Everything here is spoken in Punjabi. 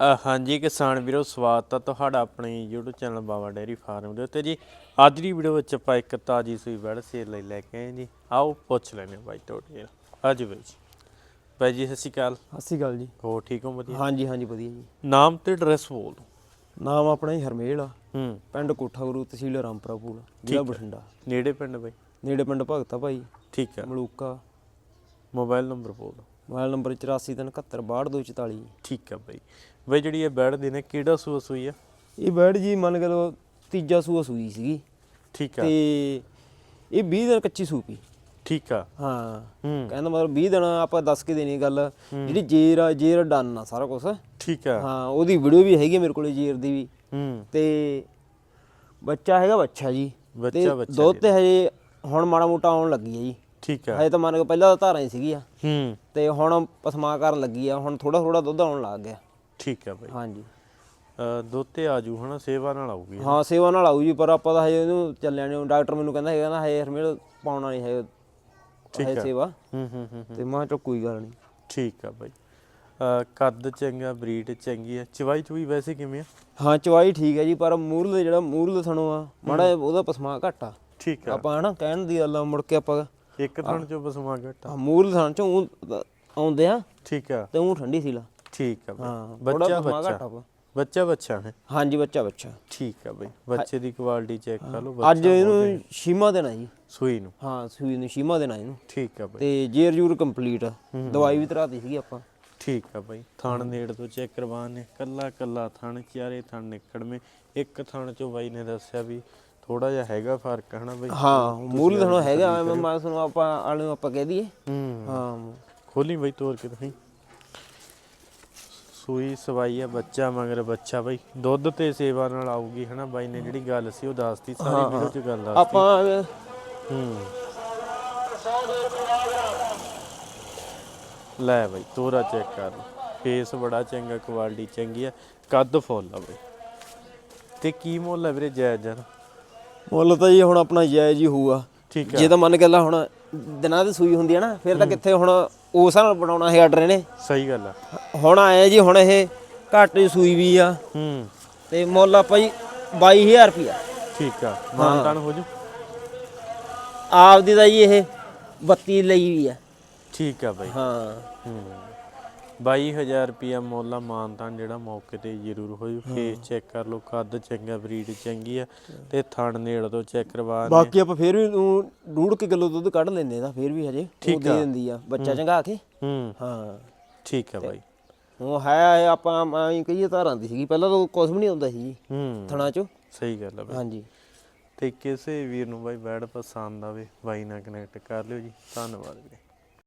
ਹਾਂਜੀ ਕਿਸਾਨ ਵੀਰੋ ਸਵਾਗਤ ਹੈ ਤੁਹਾਡਾ ਆਪਣੇ YouTube channel Baba dairy farm ਦੇ ਉੱਤੇ ਜੀ। ਅੱਜ ਦੀ ਵੀਡੀਓ ਵਿੱਚ ਆਪਾਂ ਇੱਕ ਤਾਜੀ ਸੂਈ ਵੜ ਸੇਲ ਲਈ ਲੈ ਕੇ ਆਏ ਜੀ। ਆਓ ਪੁੱਛ ਲੈਣੇ ਬਾਈ ਤੁਹਾਡੇ ਅੱਜ ਵਿੱਚ ਬਾਈ ਜੀ ਸਤਿ ਸ਼੍ਰੀ ਅਕਾਲ। ਸਤਿ ਸ਼੍ਰੀ ਅਕਾਲ ਜੀ। ਹੋ ਠੀਕ ਹੋ? ਵਧੀਆ? ਹਾਂਜੀ ਹਾਂਜੀ ਵਧੀਆ ਜੀ। ਨਾਮ ਤੇ ਐਡਰੈਸ ਬੋਲ। ਨਾਮ ਆਪਣਾ ਜੀ ਹਰਮੇਲ ਆ। ਹੂੰ। ਪਿੰਡ ਕੋਠਾ ਗੁਰੂ ਤਹਿਸੀਲ ਰਾਮਪੁਰਾ ਪੂਲ ਜ਼ਿਲ੍ਹਾ ਬਠਿੰਡਾ। ਨੇੜੇ ਪਿੰਡ ਬਾਈ? ਨੇੜੇ ਪਿੰਡ ਭਗਤਾ ਭਾਈ। ਠੀਕ ਹੈ ਮਲੂਕਾ। ਮੋਬਾਈਲ ਨੰਬਰ ਬੋਲ। ਮੋਬਾਈਲ ਨੰਬਰ 8437724244 ਠੀਕ ਹੈ ਬਾਈ। ਬਾਈ ਜਿਹੜੀ ਇਹ ਬੈੜ ਦੀ ਨੇ ਕਿਹੜਾ ਸੂਆ ਸੂਈ ਆ? ਇਹ ਬੈਡ ਜੀ ਮੰਨ ਕੇ ਲਓ ਤੀਜਾ ਸੂਆ ਸੂਈ ਸੀਗੀ। ਠੀਕ ਆ। ਤੇ ਇਹ 20 ਦਿਨ ਕੱਚੀ ਸੂਪੀ ਠੀਕ ਆ। ਹਾਂ। ਕਹਿੰਦਾ ਮਤਲਬ 20 ਦਿਨ ਆਪਾਂ ਦੱਸ ਕੇ ਦੇਣੀ ਗੱਲ। ਜਿਹੜੀ ਜੇਰ ਆ ਜੇਰ ਡਨ ਆ ਸਾਰਾ ਕੁਝ ਠੀਕ ਆ। ਹਾਂ ਉਹਦੀ ਵੀਡੀਓ ਵੀ ਹੈਗੀ ਮੇਰੇ ਕੋਲੇ ਜੇਰ ਦੀ ਵੀ। ਹੂੰ। ਤੇ ਬੱਚਾ ਹੈਗਾ ਬੱਚਾ ਜੀ। ਬੱਚਾ ਬੱਚਾ ਦੁੱਧ ਤੇ ਹਜੇ ਹੁਣ ਮਾੜਾ ਮੋਟਾ ਆਉਣ ਲੱਗੀ ਹੈ ਜੀ। ਠੀਕ ਆ। ਹਜੇ ਤਾਂ ਮੰਨ ਕੇ ਪਹਿਲਾਂ ਤਾਂ ਧਾਰਾਂ ਹੀ ਸੀਗੀਆਂ। ਹੂੰ। ਤੇ ਹੁਣ ਪਸਮਾ ਕਰਨ ਲੱਗੀ ਆ। ਹੁਣ ਥੋੜਾ ਥੋੜਾ ਦੁੱਧ ਆਉਣ ਲੱਗ ਗਿਆ। ਠੀਕ ਆ ਬਾਈ। ਹਾਂਜੀ। ਅ, ਦੁੱਧ ਤੇ ਆਜੂ ਹਨਾ ਸੇਵਾ ਨਾਲ ਆਊਗੀ ਹਾਂ ਸੇਵਾ ਨਾਲ ਆਊ ਜੀ ਪਰ ਆਪਾਂ ਤਾਂ ਹਜੇ ਇਹਨੂੰ ਚੱਲਿਆ ਨਹੀਂ ਡਾਕਟਰ ਮੈਨੂੰ ਕਹਿੰਦਾ ਹੈਗਾ ਨਾ ਹਜੇ ਹਰਮੇਲ ਪਾਉਣਾ ਨਹੀਂ ਹੈ ਸੇਵਾ। ਹੂੰ ਹੂੰ ਹੂੰ ਹੂੰ। ਤੇ ਮੈਂ ਚੋ ਕੋਈ ਗੱਲ ਨਹੀਂ ਠੀਕ ਆ ਬਾਈ। ਕੱਦ ਚੰਗਾ ਬਰੀਡ ਚੰਗੀ ਆ। ਚਵਾਈ ਚੁਈ ਵੈਸੇ ਕਿਵੇਂ ਆ? ਹਾਂ ਚਵਾਈ ਠੀਕ ਹੈ ਜੀ ਪਰ ਮੂਰਲੇ ਜਿਹੜਾ ਮੂਰਲੇ ਥਣੋਂ ਆ ਮਾੜਾ ਉਹਦਾ ਪਸਮਾ ਘੱਟ ਠੀਕ ਆ। ਆਪਾਂ ਹਨਾ ਕਹਿਣ ਦੀ ਗੱਲ ਮੁੜ ਕੇ ਆਪਾਂ ਇੱਕ ਥਣ ਚੋਂ ਬਸਮਾ ਘਟਾ ਹਾਂ, ਮੂਰਲੇ ਥਣ ਚੋਂ ਊਂ ਆਉਂਦੇ ਆ ਠੀਕ ਆ। ਤੇ ਉਹ ਠੰਡੀ ਸੀ ਲਾ। ਠੀਕ ਆ ਬਾਈ। ਹਾਂ ਬੱਚਾ ਬੱਚਾ। ਬੱਚਾ ਬੱਚਾ ਹੈ। ਹਾਂਜੀ ਬੱਚਾ ਬੱਚਾ। ਠੀਕ ਆ ਬਾਈ। ਬੱਚੇ ਦੀ ਕੁਆਲਿਟੀ ਚੈੱਕ ਕਰ ਲਓ ਅੱਜ ਇਹਨੂੰ ਛੀਮਾ ਦੇਣਾ ਜੀ। ਸੂਈ ਨੂੰ। ਹਾਂ ਸੂਈ ਨੂੰ ਛੀਮਾ ਦੇਣਾ ਇਹਨੂੰ। ਠੀਕ ਆ ਬਾਈ। ਤੇ ਜੇਰ ਜੂਰ ਕੰਪਲੀਟ ਦਵਾਈ ਵੀ ਧਰਾਤੀ ਸੀਗੀ ਆਪਾਂ। ਠੀਕ ਆ ਬਾਈ। ਥਣ ਨੇੜ ਤੋਂ ਚੈੱਕ ਕਰਵਾਣੇ ਕੱਲਾ ਕੱਲਾ ਥਣ ਚਾਰੇ ਥਣ ਨਿਕੜਵੇਂ। ਇੱਕ ਥਣ ਚੋਂ ਬਾਈ ਨੇ ਦੱਸਿਆ ਵੀ ਥੋੜਾ ਜਿਹਾ ਹੈਗਾ ਫ਼ਰਕ ਹਨਾ ਬਾਈ? ਹਾਂ ਮੂਲ ਤੁਹਾਨੂੰ ਹੈਗਾ ਐਵੇਂ ਮੈਂ ਤੁਹਾਨੂੰ ਆਪਾਂ ਆਲੇ ਨੂੰ ਆਪਾਂ ਕਹਿ ਦਈਏ। ਹੂੰ। ਹਾਂ। ਖੋਲੀ ਬਾਈ ਤੋਰ ਕੇ ਤੁਸੀਂ। ਸੂਈ ਸਵਾਈ ਆ ਬੱਚਾ ਮਗਰ ਬੱਚਾ ਬਾਈ। ਦੁੱਧ ਤੇ ਸੇਵਾ ਨਾਲ ਆਊਗੀ ਹਨਾ ਬਾਈ ਨੇ ਜਿਹੜੀ ਗੱਲ ਸੀ ਉਹ ਦੱਸਤੀ ਸਾਰੀ ਵੀਡੀਓ ਚ ਗੱਲ ਦੱਸਤੀ। ਆਪਾਂ ਹੂੰ। ਲੈ ਬਾਈ ਤੋਰਾ ਚੈੱਕ ਕਰ। ਫੇਸ ਬੜਾ ਚੰਗਾ ਕੁਆਲਿਟੀ ਚੰਗੀ ਆ। ਕੱਦ ਫੁੱਲ ਆ ਬਾਈ। ਤੇ ਕੀ ਮੁੱਲ ਹੈ ਵੀਰੇ ਜਾਇਜ਼ ਜਨ ਮੁੱਲ ਤਾਂ ਜੀ ਹੁਣ ਆਪਣਾ ਜਾਇਜ਼ ਹੀ ਹੋਊਗਾ। ਠੀਕ ਆ ਜੇ ਤਾਂ ਮੰਨ ਕੇ ਲਾ ਹੁਣ ਦਿਨਾਂ ਦੀ ਸੂਈ ਹੁੰਦੀ ਹੈ ਨਾ ਫਿਰ ਤਾਂ ਕਿੱਥੇ ਹੁਣ ਉਸ ਨਾਲ ਬਣਾਉਣਾ ਹੈ ਆਰਡਰ ਇਹਨੇ। ਸਹੀ ਗੱਲ ਆ। ਹੁਣ ਆਇਆ ਜੀ ਹੁਣ ਇਹ ਘੱਟ ਦੀ ਸੂਈ ਵੀ ਆ। ਹੂੰ। ਤੇ ਮੁੱਲ ਆਪਾਂ ਜੀ 22000 ਰੁਪਿਆ ਠੀਕ ਆ ਮਾਨਤਾਨ ਹੋ ਜੂ। ਆਪਦੀ ਦਾ ਜੀ ਇਹ 32 ਲਈ ਵੀ ਆ। ਠੀਕ ਆ ਬਾਈ। ਹਾਂ। ਹੂੰ। 22000 ਰੁਪਿਆ ਮੁੱਲ ਆ ਮਾਨਤਾਨ ਜਿਹੜਾ ਮੌਕੇ ਤੇ ਜ਼ਰੂਰ ਹੋ। ਜੂ ਫੇਸ ਚੈੱਕ ਕਰ ਲਓ ਕੱਦ ਚੰਗਾ ਬਰੀਡ ਚੰਗੀ ਆ ਤੇ ਥਣ ਨੇੜ ਤੋਂ ਚੈੱਕ ਕਰਵਾ ਨੇ ਬਾਕੀ ਆਪਾਂ ਫੇਰ ਵੀ ਡੂੜ ਕੇ ਕਿਲੋ ਦੁੱਧ ਕੱਢ ਲੈਂਦੇ ਇਹਦਾ ਫੇਰ ਵੀ ਹਜੇ ਉਹ ਦੇ ਦਿੰਦੀ ਆ ਬੱਚਾ ਚੰਗਾ ਕੇ? ਹੂੰ। ਹਾਂ। ਠੀਕ ਆ ਬਾਈ। ਉਹ ਹੈ ਆਪਾਂ ਐਂ ਕਹੀਏ ਧਾਰਾਂ ਦੀ ਸੀਗੀ ਪਹਿਲਾਂ ਤਾਂ ਕੁਝ ਵੀ ਨਹੀਂ ਹੁੰਦਾ ਸੀ ਹੂੰ। ਥਣਾ ਚੋਂ। ਸਹੀ ਗੱਲ ਆ ਬਾਈ। ਹਾਂਜੀ। ਤੇ ਕਿਸੇ ਵੀਰ ਨੂੰ ਬਾਈ ਬੈਡ ਪਸੰਦ ਆਵੇ ਬਾਈ ਨਾਲ ਕਨੈਕਟ ਕਰ ਲਿਓ ਜੀ। ਧੰਨਵਾਦ ਵੀਰੇ।